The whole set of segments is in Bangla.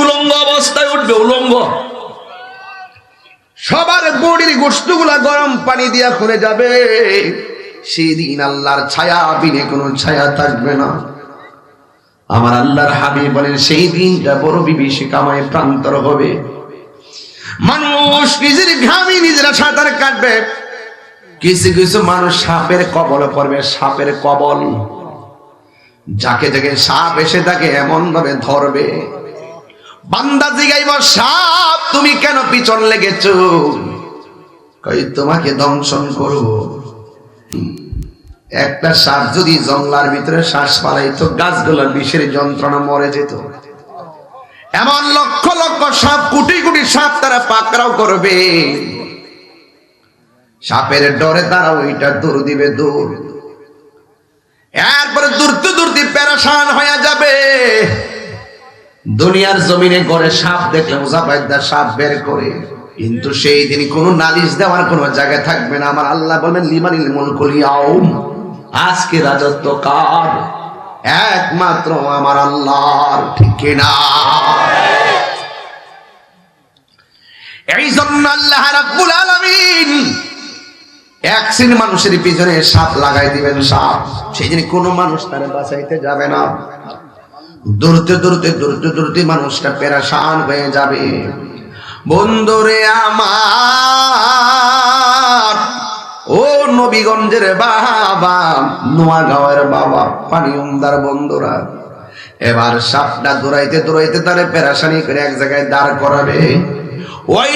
উলঙ্গ অবস্থায় উঠবে, উলঙ্গ। সবার বডির গোষ্ঠগুলা গরম পানি দিয়া খুলে যাবে। সেদিন আল্লাহর ছায়া, বিনে কোনো ছায়া থাকবে না। আমার আল্লাহর হাবিব বলেন, সেই দিনটা বড় বিভীষিকাময় প্রান্তর হবে। মানুষ নিজের ঘামি নিজেরা সাঁতার কাটবে। কিছু কিছু মানুষ সাপের কবলে পড়বে, সাপের কবল। যাকে যাকে সাপ এসে তাকে এমন ভাবে ধরবে। বান্দা জিগাইব, সাপ, তুমি কেন পিছন লেগেছ? কই, তোমাকে দংশন করব। একটা সাপ যদি জঙ্গলার ভিতরে শ্বাস পালাইতো গাছগুলোর বিষের যন্ত্রণা মরে যেত। এমন লক্ষ লক্ষ সাপ, কোটি কোটি সাপ তারা পাকড়াও করবে। সাপের ডরে তারা ওইটা দৌড় দিবে দৌড় এরপরে দূরতে দূরতে প্যারাসান হয়ে যাবে। দুনিয়ার জমিনে করে সাপ দেখলে মুজাফাইদা সাপ বের করে। কিন্তু সেই দিন কোন নালিশ দেওয়ার কোন জায়গায় থাকবে না। আমার আল্লাহ বলবেন, লিমানিল মুলকুল ইয়াউম। আজকে রাজত্ব কার? একমাত্র আমার আল্লাহর, ঠিক না? এই জন্য আল্লাহ রাব্বুল আলামিন এক শ্রেণি মানুষের পিছনে সাপ লাগাই দিবেন সাপ। সেই দিন কোনো মানুষ তারা বাঁচাইতে যাবে না। দূরতে দূরতে দূরতে দূরতে মানুষটা পেরাশান হয়ে যাবে। বন্ধুরে আমার, ও নবীগঞ্জের বাবা, নোয়াগাঁওয়ের বাবা পানি উমদার বন্ধুরা, এবার সাপটা দৌড়াইতে দৌড়াইতে তারে পেরাশানি করে এক জায়গায় দাঁড় করাবে। ওই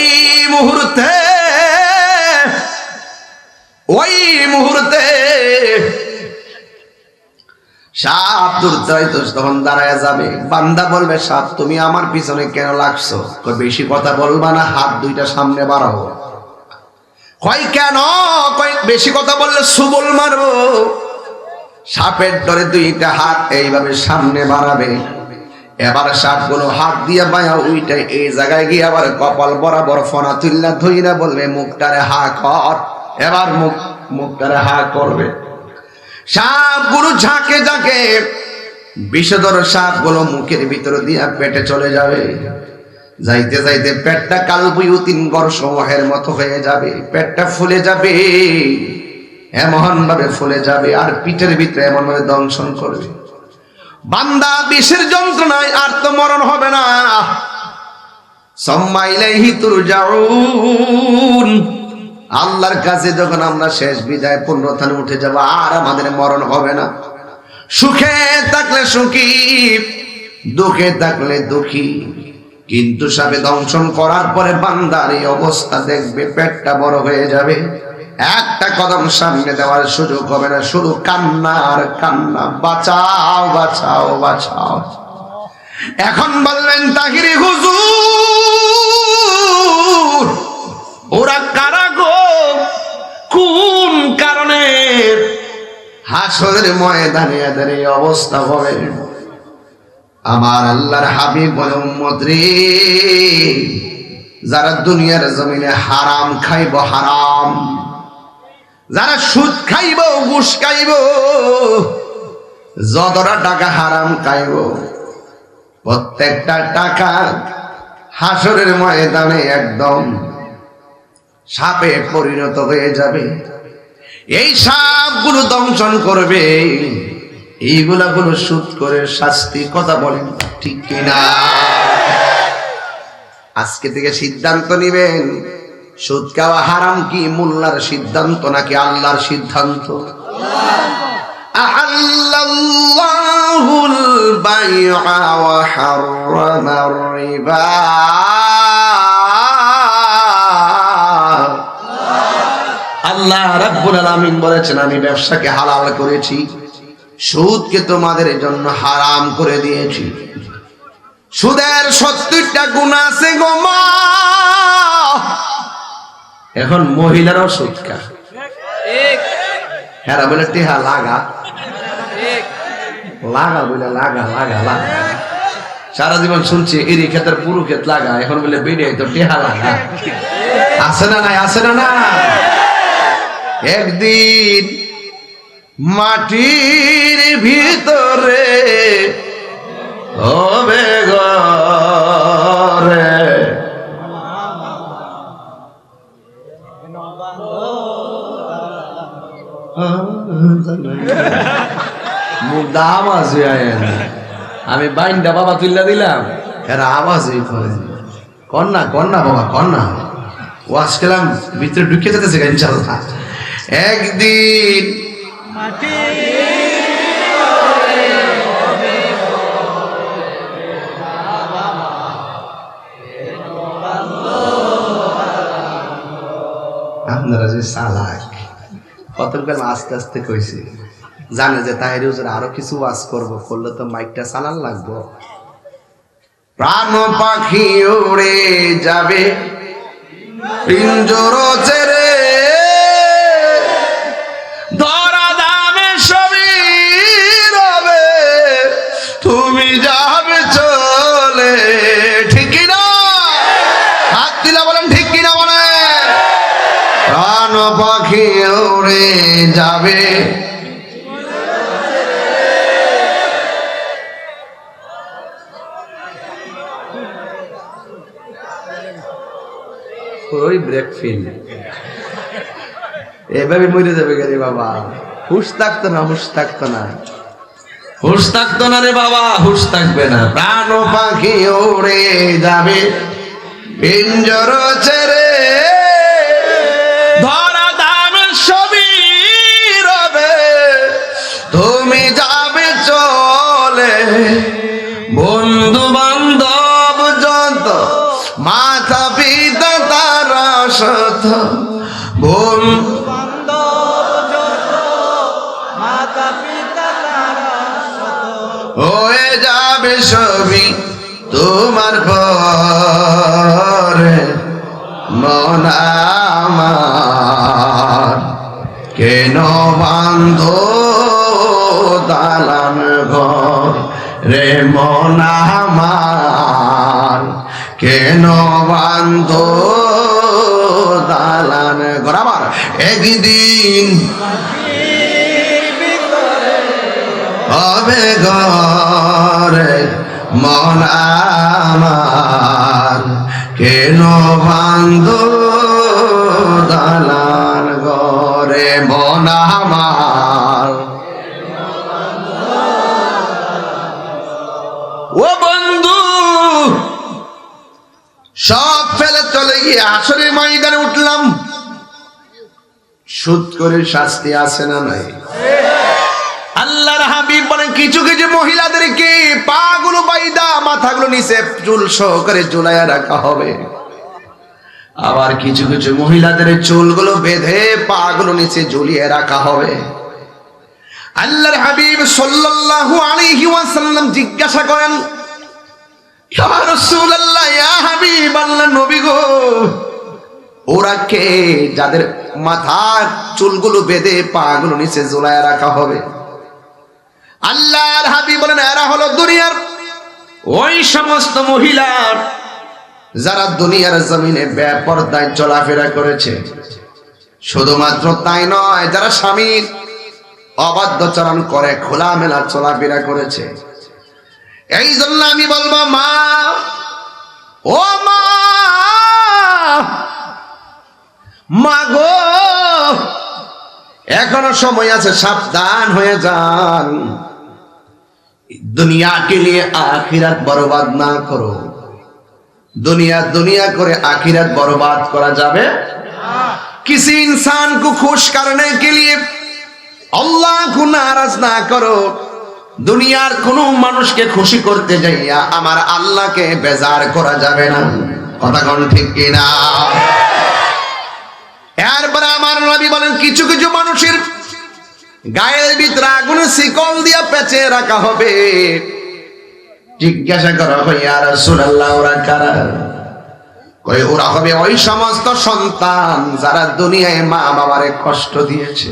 মুহূর্তে ওই মুহূর্তে সাপ হয়তো তখন দাঁড়ায় যাবে। বান্দা বলবে, সাপ, তুমি আমার পিছনে কেন লাগছো? বেশি কথা না, হাত দুইটা সামনে কেন? বেশি কথা বললে সুবল মারো সাপের ডরে দুইটা হাত এইভাবে সামনে বাড়াবে। এবার সাপগুলো হাত দিয়ে বায়া, উইটা এই জায়গায় গিয়ে আবার কপাল বরাবর ফনা তুল্লা ধইরা বলবে, মুখটারে হা কর। এবার মুখ, মুখটারে হা করবে। সাপগুলো ঝাঁকে ঝাঁকে বিষধর সাপগুলো মুখের ভিতরে দিয়া পেটে চলে যাবে। যাইতে যাইতে পেটটা কালবুয়ুতিন গর্ষমহের মতো হয়ে যাবে। পেটটা ফুলে যাবে এমন ভাবে ফুলে যাবে আর পিঠের ভিতরে এমন ভাবে দংশন করবে। বান্দা বিষের যন্ত্রণায় আর তো মরণ হবে না। সম্মাইলাইহি তুরজাউন। আল্লাহর কাছে যখন আমরা শেষ বিদায় পুনরুত্থানে উঠে যাব, আর আমাদের মরণ হবে না। সুখে থাকলে সুখী, দুঃখে থাকলে দুঃখী। কিন্তু সাবে দংশন করার পরে বান্দার এই অবস্থা দেখবে, পেটটা বড় হয়ে যাবে। একটা কদম সামনে দেওয়ার সুযোগ হবে না, শুধু কান্না আর কান্না। বাঁচাও বাঁচাও বাঁচাও। এখন বললেন, তাহিরি হুজুর ওরা কারা গো? কোন কারণে? হাসরের ময়দানে এদের অবস্থা হবে। আমার আল্লাহর হাবিব বলে, উম্মত রে, যারা দুনিয়ার জমিনে হারাম খাইব হারাম, যারা সুদ খাইব, ঘুষ খাইব, যতটা টাকা হারাম খাইব, প্রত্যেকটা টাকা হাসরের ময়দানে একদম সাপে পরিণত হয়ে যাবে। এই সাপগুলো দংশন করবে। এইগুলা গুলো সুদ করে শাস্তি কথা বলেন ঠিক কিনা? আজকে থেকে সিদ্ধান্ত নিবেন, সুদ খাওয়া হারাম কি, মোল্লার সিদ্ধান্ত নাকি আল্লাহর সিদ্ধান্ত? আহাল্লাল্লাহুল বাইআ ওয়া হাররামার রিবা। আল্লাহ রাব্বুল আলামিন বলেছেন, আমি ব্যবসাকে হালাল করেছি, সুদকে তোমাদের জন্য হারাম করে দিয়েছি। সুদের সত্তরটা গুণ আছে গো মা। এখন মহিলারাও সুদ খায় হ্যাঁ বলে টেহা, লাগা। লাগা বলে, লাগা লাগা লাগা। সারা জীবন শুনছি এরি ক্ষেতের পুরু ক্ষেত লাগা, এখন বলে বেরিয়ে তো টেহা, লাগা। আছে না নাই, আছে না না একদিন মাটির ভিতরে হবে গে মুখ দাম আছে আমি বাইনটা বাবা তুললা দিলাম। এরা আওয়াজ কন্যা কন্যা বাবা, কন্যা। ওয়াশ খেলাম, ভিতরে ঢুকে যেতেছে ইনশাল্লাহ একদিন আপনারা যে চালাক কতক্ষণ আস্তে আস্তে কইছে। জানে যে তাহির আরও কিছু ওয়াজ করব, করলে তো মাইকটা চালান লাগবো। প্রাণ পাখি উড়ে যাবে, পিঞ্জর ছেড়ে পাখি উড়ে যাবে। ওই ব্রেক ফিল এভাবে মরে যাবে গেলে বাবা? হুশ থাকতো না হুশ থাকতো না। হুশ থাকতো না রে বাবা হুশ থাকবে না। প্রাণ পাখি উড়ে যাবে। পিঞ্জর ছেড়ে বন্ধু বান্ধব যত মাতা পিতা তারা বন্ধু হয়ে যাবে সবই তোমার পরে। মন আমার কেন বান্ধ দালান ঘর? রে মন কেন বান্ধ দালান আমার? একদিন হবে ঘরে মন কেন বান্ধ দালান ঘরে মন চলে ময়দানে উঠলাম। সুদ করে শাস্তি আছে না নাই? আল্লাহর হাবিব বলেন, কিছু কিছু মহিলাদেরকে পাগুলো বাইদা, মাথাগুলো নিচে চুল সহকারে ঝুলাইয়া রাখা হবে। আবার কিছু কিছু মহিলাদের চুলগুলো বেঁধে পাগুলো নিচে ঝুলিয়ে রাখা হবে। আল্লাহর হাবিব সাল্লাল্লাহু আলাইহি ওয়াসাল্লাম জিজ্ঞাসা করেন, ইয়া রাসূলুল্লাহ, ইয়া হাবিব, আল্লাহ নবী গো ওরা কে? যাদের মাথার চুলগুলো বেঁধে পাগুলো নিচে জোলায় রাখা হবে। আল্লাহর হাবি বলেন, এরা হলো দুনিয়ার ওই সমস্ত মহিলা যারা দুনিয়ার জমিনে বেপরদায় চলাফেরা করেছে। শুধুমাত্র তাই নয়, যারা স্বামীর অবাধ্যচরণ করে, খোলামেলা চলাফেরা করেছে। এই জন্য আমি বলব এখনো সময় আছে সাবধান হয়ে যান दुनिया के लिए आखिरत बर्बाद ना करो दुनिया दुनिया करे आखिरत बर्बाद करा जावे किसी इंसान को खुश करने के लिए अल्लाह को नाराज ना करो দুনিয়ার কোন মানুষকে খুশি করতে যাইয়া আমার আল্লাহকে বেজার করা যাবে না কথা কোন ঠিক কিনা এরপরে আমার গায়ের ভিতরে আগুন শিকল দিয়া পেঁচে রাখা হবে। জিজ্ঞাসা করা হইয়া রাসূলুল্লাহ, ওরা কারা? ওরা হবে ওই সমস্ত সন্তান যারা দুনিয়ায় মা বাবারে কষ্ট দিয়েছে।